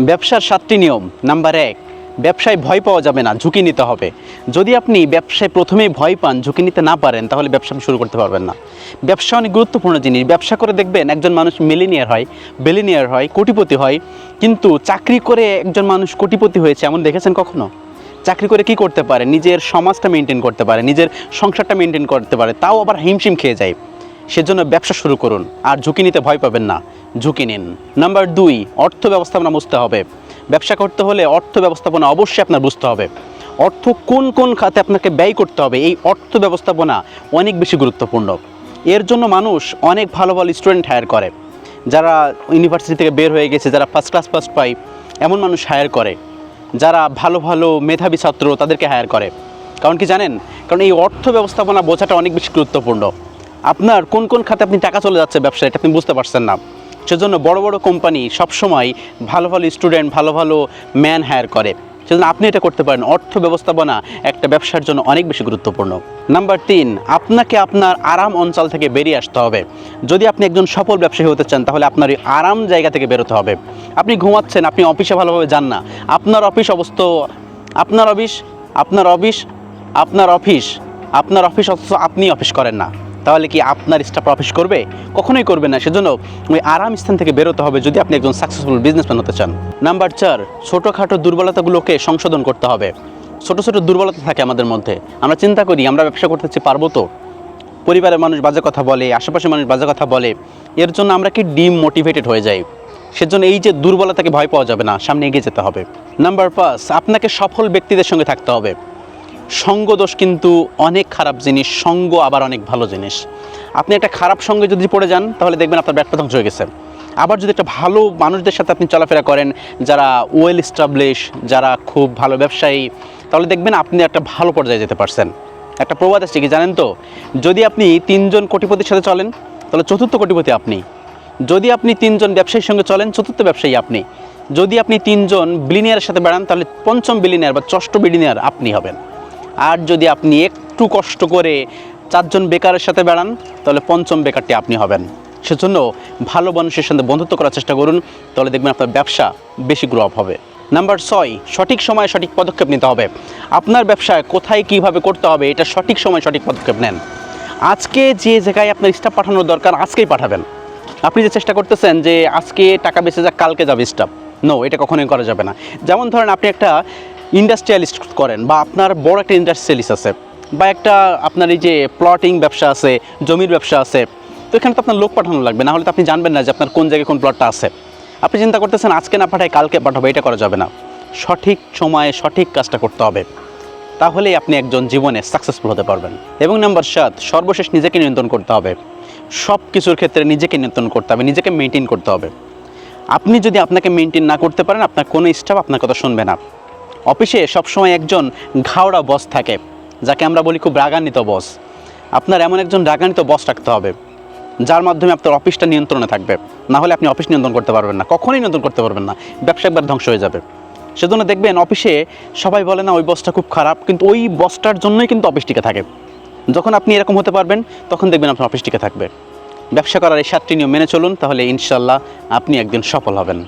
ব্যবসার সাতটি নিয়ম। নাম্বার এক, ব্যবসায় ভয় পাওয়া যাবে না, ঝুঁকি নিতে হবে। যদি আপনি ব্যবসায় প্রথমেই ভয় পান, ঝুঁকি নিতে না পারেন, তাহলে ব্যবসা শুরু করতে পারবেন না। ব্যবসা অনেক গুরুত্বপূর্ণ জিনিস। ব্যবসা করে দেখবেন, একজন মানুষ মিলিনিয়ার হয় বেলিনিয়ার হয়, কোটিপতি হয়, কিন্তু চাকরি করে একজন মানুষ কোটিপতি হয়েছে, এমন দেখেছেন কখনো? চাকরি করে কি করতে পারে? নিজের সমাজটা মেনটেন করতে পারে, নিজের সংসারটা মেনটেন করতে পারে, তাও আবার হিমশিম খেয়ে যায়। সেজন্য ব্যবসা শুরু করুন। আর ঝুঁকি নিতে ভয় পাবেন না। ঝুঁকি নিন। নাম্বার দুই, অর্থ ব্যবস্থাপনা বুঝতে হবে। ব্যবসা করতে হলে অর্থ ব্যবস্থাপনা অবশ্যই আপনার বুঝতে হবে। অর্থ কোন কোন খাতে আপনাকে ব্যয় করতে হবে, এই অর্থ ব্যবস্থাপনা অনেক বেশি গুরুত্বপূর্ণ। এর জন্য মানুষ অনেক ভালো ভালো স্টুডেন্ট হায়ার করে। যারা ইউনিভার্সিটি থেকে বের হয়ে গেছে, যারা ফার্স্ট ক্লাস ফার্স্ট পায় এমন মানুষ হায়ার করে। যারা ভালো ভালো মেধাবী ছাত্র তাদেরকে হায়ার করে। কারণ কি জানেন? কারণ এই অর্থ ব্যবস্থাপনা বোঝাটা অনেক বেশি গুরুত্বপূর্ণ। আপনার কোন কোন খাতে আপনি টাকা চলে যাচ্ছে ব্যবসায়, এটা আপনি বুঝতে পারছেন না। সেজন্য বড় বড় কোম্পানি সবসময় ভালো ভালো স্টুডেন্ট ভালো ভালো ম্যান হায়ার করে। সেজন্য আপনি এটা করতে পারেন। অর্থ ব্যবস্থাপনা একটা ব্যবসার জন্য অনেক বেশি গুরুত্বপূর্ণ। নাম্বার তিন, আপনাকে আপনার আরাম অঞ্চল থেকে বেরিয়ে আসতে হবে। যদি আপনি একজন সফল ব্যবসায়ী হতে চান, তাহলে আপনার এই আরাম জায়গা থেকে বেরোতে হবে। আপনি ঘুমাচ্ছেন, আপনি অফিসে ভালোভাবে যান না। আপনার অফিস অবস্থ, আপনার অফিস আপনার অফিস আপনার অফিস আপনার অফিস অথচ আপনি অফিস করেন না। তাহলে কি আপনার স্টাফ অফিস করবে? কখনোই করবে না। সেজন্য ওই আরাম স্থান থেকে বেরোতে হবে যদি আপনি একজন সাকসেসফুল বিজনেসম্যান হতে চান। নাম্বার চার, ছোটোখাটো দুর্বলতাগুলোকে সংশোধন করতে হবে। ছোটো ছোটো দুর্বলতা থাকে আমাদের মধ্যে। আমরা চিন্তা করি, আমরা ব্যবসা করতে চাই, পারব তো? পরিবারের মানুষ বাজে কথা বলে, আশেপাশের মানুষ বাজে কথা বলে, এর জন্য আমরা কি ডিমোটিভেটেড হয়ে যাই? সেজন্য এই যে দুর্বলতাকে ভয় পাওয়া যাবে না, সামনে এগিয়ে যেতে হবে। নাম্বার পাঁচ, আপনাকে সফল ব্যক্তিদের সঙ্গে থাকতে হবে। সঙ্গ দোষ কিন্তু অনেক খারাপ জিনিস, সঙ্গ আবার অনেক ভালো জিনিস। আপনি একটা খারাপ সঙ্গে যদি পড়ে যান, তাহলে দেখবেন আপনার ব্যবসা ধ্বংস হয়ে গেছে। আবার যদি একটা ভালো মানুষদের সাথে আপনি চলাফেরা করেন, যারা ওয়েল স্টাবলিশ যারা খুব ভালো ব্যবসায়ী, তাহলে দেখবেন আপনি একটা ভালো পর্যায়ে যেতে পারছেন। একটা প্রবাদ আছে কি জানেন তো? যদি আপনি তিনজন কোটিপতির সাথে চলেন, তাহলে চতুর্থ কোটিপতি আপনি। যদি আপনি তিনজন ব্যবসায়ীর সঙ্গে চলেন, চতুর্থ ব্যবসায়ী আপনি। যদি আপনি তিনজন বিলিনিয়ারের সাথে বেড়ান, তাহলে পঞ্চম বিলিনিয়ার বা ষষ্ঠ বিলিনিয়ার আপনি হবেন। আর যদি আপনি একটু কষ্ট করে চারজন বেকারের সাথে বেড়ান, তাহলে পঞ্চম বেকারটি আপনি হবেন। সেজন্য ভালো মানুষের সাথে বন্ধুত্ব করার চেষ্টা করুন, তাহলে দেখবেন আপনার ব্যবসা বেশি গ্রো আপ হবে। নাম্বার ছয়, সঠিক সময়ে সঠিক পদক্ষেপ নিতে হবে। আপনার ব্যবসায় কোথায় কীভাবে করতে হবে, এটা সঠিক সময় সঠিক পদক্ষেপ নেন। আজকে যে জায়গায় আপনার স্টাফ পাঠানোর দরকার, আজকেই পাঠাবেন। আপনি যে চেষ্টা করতেছেন যে আজকে টাকা বেঁচে যাক, কালকে যাবে স্টাফ নো এটা কখনোই করা যাবে না। যেমন ধরেন আপনি একটা ইন্ডাস্ট্রিয়ালিস্ট করেন বা আপনার বড় একটা ইন্ডাস্ট্রিয়ালিস্ট আছে বা একটা আপনার এই যে প্লটিং ব্যবসা আছে, জমির ব্যবসা আছে, তো এখানে তো আপনার লোক পাঠানো লাগবে। না হলে তো আপনি জানবেন না যে আপনার কোন জায়গায় কোন প্লটটা আছে। আপনি চিন্তা করতেছেন, আজকে না পাঠায়, কালকে পাঠাবো, এটা করা যাবে না। সঠিক সময়ে সঠিক কাজটা করতে হবে। তাহলেই আপনি একজন জীবনে সাকসেসফুল হতে পারবেন। এবং নাম্বার সাত, সর্বশেষ নিজেকে নিয়ন্ত্রণ করতে হবে। সব কিছুর ক্ষেত্রে নিজেকে নিয়ন্ত্রণ করতে হবে, নিজেকে মেনটেন করতে হবে। আপনি যদি আপনাকে মেনটেন না করতে পারেন, আপনার কোনো স্টাফ আপনার কথা শুনবে না। অফিসে সবসময় একজন ঘাওড়া বস থাকে, যাকে আমরা বলি খুব রাগান্বিত বস আপনার এমন একজন রাগান্বিত বস রাখতে হবে, যার মাধ্যমে আপনার অফিসটা নিয়ন্ত্রণে থাকবে। না হলে আপনি অফিস নিয়ন্ত্রণ করতে পারবেন না, কখনোই নিয়ন্ত্রণ করতে পারবেন না। ব্যবসা একবার ধ্বংস হয়ে যাবে। সেজন্য দেখবেন অফিসে সবাই বলে, না, ওই বসটা খুব খারাপ। কিন্তু ওই বসটার জন্যই কিন্তু অফিস টিকে থাকে। যখন আপনি এরকম হতে পারবেন, তখন দেখবেন আপনার অফিস টিকে থাকবে। ব্যবসা করার এই সাতটি নিয়ম মেনে চলুন, তাহলে ইনশাল্লাহ আপনি একদিন সফল হবেন।